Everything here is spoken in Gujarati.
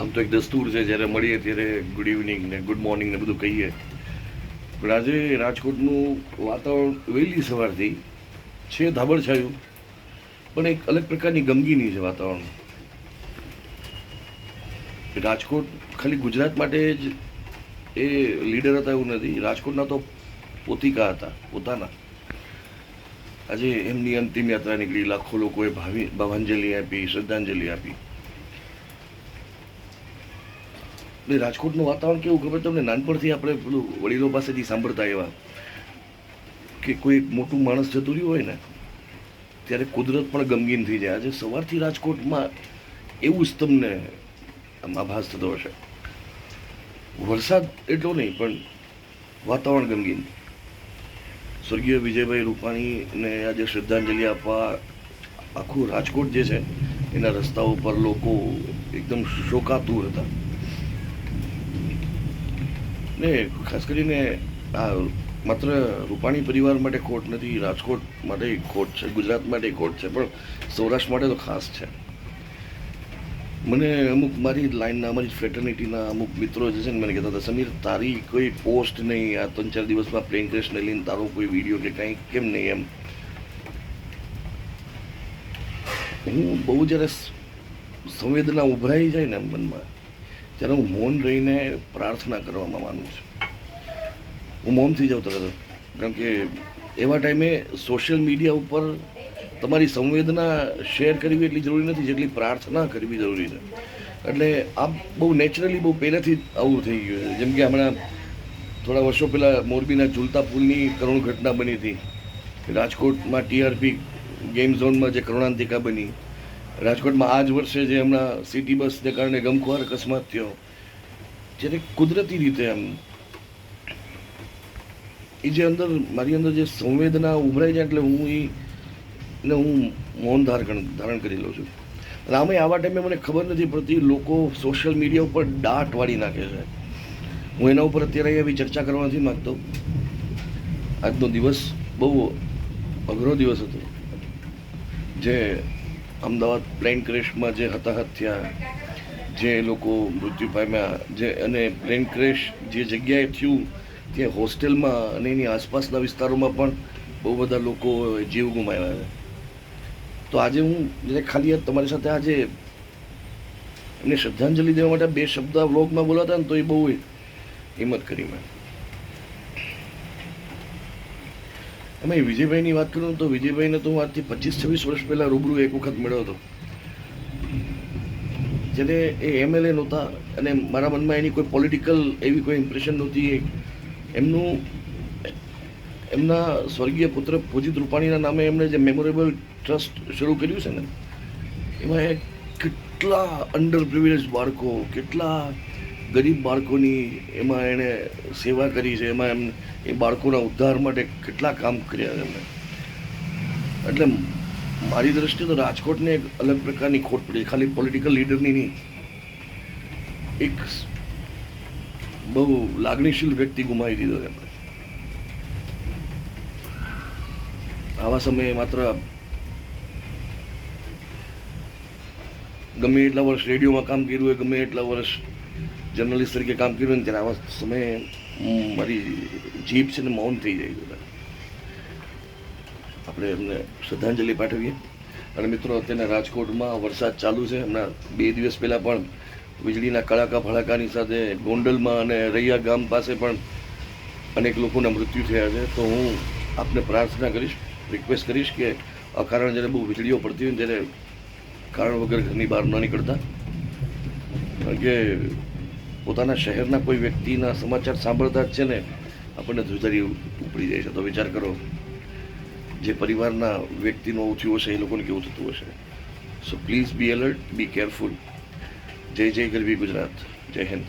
આમ તો એક દસ્તુર છે, જ્યારે મળીએ ત્યારે ગુડ ઇવનિંગ ને ગુડ મોર્નિંગ ને બધું કહીએ. પણ આજે રાજકોટનું વાતાવરણ વહેલી સવારથી છે, ધાબળછાયું, પણ એક અલગ પ્રકારની ગમગીની છે વાતાવરણ. રાજકોટ ખાલી ગુજરાત માટે જ એ લીડર હતા એવું નથી, રાજકોટના તો પોતિકા હતા, પોતાના. આજે એમની અંતિમ યાત્રા નીકળી, લાખો લોકોએ ભાવિ ભાવાંજલિ આપી, શ્રદ્ધાંજલિ આપી. એટલે રાજકોટનું વાતાવરણ કેવું? ખબર તમને નાનપણથી આપણે પેલું વડીલો પાસેથી સાંભળતા એવા કે કોઈ એક મોટું માણસ જતું રહ્યું હોય ને, ત્યારે કુદરત પણ ગમગીન થઈ જાય. આજે સવારથી રાજકોટમાં એવું જ તમને આમ આભાસ થતો હશે. વરસાદ એટલો નહીં, પણ વાતાવરણ ગમગીન. સ્વર્ગીય વિજયભાઈ રૂપાણીને આજે શ્રદ્ધાંજલિ આપવા આખું રાજકોટ જે છે, એના રસ્તાઓ પર લોકો એકદમ શોકાતુર હતા. ને ખાસ કરીને આ માત્ર રૂપાણી પરિવાર માટે ખોટ નથી, રાજકોટ માટે ખોટ છે, ગુજરાત માટે ખોટ છે, પણ સૌરાષ્ટ્ર માટે તો ખાસ છે. મને અમુક મારી લાઈનના અમારી ફ્રેટર્નિટીના અમુક મિત્રો જે છે ને મને કહેતા હતા, સમીર, તારી કોઈ પોસ્ટ નહીં, આ ત્રણ ચાર દિવસમાં પ્લેન ક્રેશને લઈને તારો કોઈ વીડિયો કે કંઈ, કેમ નહીં એમ? હું બહુ જ્યારે સંવેદના ઉભરાઈ જાય ને મનમાં. ત્યારે હું મૌન રહીને પ્રાર્થના કરવામાં માનું છું. હું મૌન થઈ જાઉં તરત. કારણ કે એવા ટાઈમે સોશિયલ મીડિયા ઉપર તમારી સંવેદના શેર કરવી એટલી જરૂરી નથી જેટલી પ્રાર્થના કરવી જરૂરી છે. એટલે આ બહુ નેચરલી બહુ પહેલેથી જ આવું થઈ ગયું છે. જેમ કે હમણાં થોડા વર્ષો પહેલાં મોરબીના ઝૂલતા પુલની કરુણ ઘટના બની હતી. રાજકોટમાં ટીઆરપી ગેમ ઝોનમાં જે કરુણાંતિકા બની. રાજકોટમાં આ જ વર્ષે જે હમણાં સિટી બસને કારણે ગમખ્વાર અકસ્માત થયો, જ્યારે કુદરતી રીતે એમ, એ જે અંદર, મારી અંદર જે સંવેદના ઉભરાઈ જાય એટલે હું એને હું મૌન ધારણ ધારણ કરી લઉં છું. અને આમે આવા ટાઈમે મને ખબર નથી પડતી, લોકો સોશિયલ મીડિયા ઉપર દાટ વાળી નાખે છે. હું એના ઉપર અત્યારે એવી ચર્ચા કરવા નથી માગતો. આજનો દિવસ બહુ અઘરો દિવસ હતો. જે અમદાવાદ પ્લેન ક્રેશમાં જે હતાહત થયા જે લોકો મૃત્યુ પામ્યા, જે અને પ્લેન ક્રેશ જે જગ્યાએ થયું ત્યાં હોસ્ટેલમાં અને એની આસપાસના વિસ્તારોમાં પણ બહુ બધા લોકો જીવ ગુમાવ્યા છે. તો આજે હું જ્યારે ખાલી તમારી સાથે આજે એમને શ્રદ્ધાંજલિ દેવા માટે બે શબ્દ વ્લોગમાં બોલાતા ને તો એ બહુ હિંમત કરી મેં અમે વિજયભાઈની વાત કરું તો વિજયભાઈને તો હું આજથી પચીસ છવ્વીસ વર્ષ પહેલાં રૂબરૂ એક વખત મળ્યો હતો. જ્યારે એ એમએલએ નહોતા અને મારા મનમાં એની કોઈ પોલિટિકલ એવી કોઈ ઇમ્પ્રેશન નહોતી એમનું, એમના સ્વર્ગીય પુત્ર પૂજિત રૂપાણીના નામે એમણે જે મેમોરેબલ ટ્રસ્ટ શરૂ કર્યું છે ને, એમાં કેટલા અંડર પ્રિવિલેજ બાળકો, કેટલા ગરીબ બાળકોની એમાં એણે સેવા કરી છે, એમાં એમ એ બાળકોના ઉદ્ધાર માટે કેટલા કામ કર્યા છે એમણે. એટલે મારી દ્રષ્ટિએ તો રાજકોટને એક અલગ પ્રકારની ખોટ પડી. ખાલી પોલિટિકલ લીડરની નહીં. એક બહુ લાગણીશીલ વ્યક્તિ ગુમાવી દીધો એમણે. આવા સમયે માત્ર ગમે એટલા વર્ષ રેડિયોમાં કામ કર્યું હોય, ગમે એટલા વર્ષ જર્નલિસ્ટ તરીકે કામ કર્યું ને ત્યારે આવા સમયે મારી જીભ છે ને મૌન થઈ જાય બધા. આપણે એમને શ્રદ્ધાંજલિ પાઠવીએ. અને મિત્રો અત્યારે રાજકોટમાં વરસાદ ચાલુ છે. હમણાં બે દિવસ પહેલાં પણ વીજળીના કડાકા ભડાકાની સાથે ગોંડલમાં અને રૈયા ગામ પાસે પણ અનેક લોકોના મૃત્યુ થયા છે. તો હું આપને પ્રાર્થના કરીશ રિક્વેસ્ટ કરીશ કે અકારણ જ્યારે બહુ વીજળીઓ પડતી હોય ત્યારે કારણ વગર ઘરની બહાર ન નીકળતા. કારણ કે પોતાના શહેરના કોઈ વ્યક્તિના સમાચાર સાંભળતા જ છે ને, આપણને ધ્રુજારી ઉપડી જાય છે. તો વિચાર કરો, જે પરિવારના વ્યક્તિનું ઓછું હશે, એ લોકોને કેવું થતું હશે? So please be alert be careful જય જય ગરવી ગુજરાત. જય હિન્દ.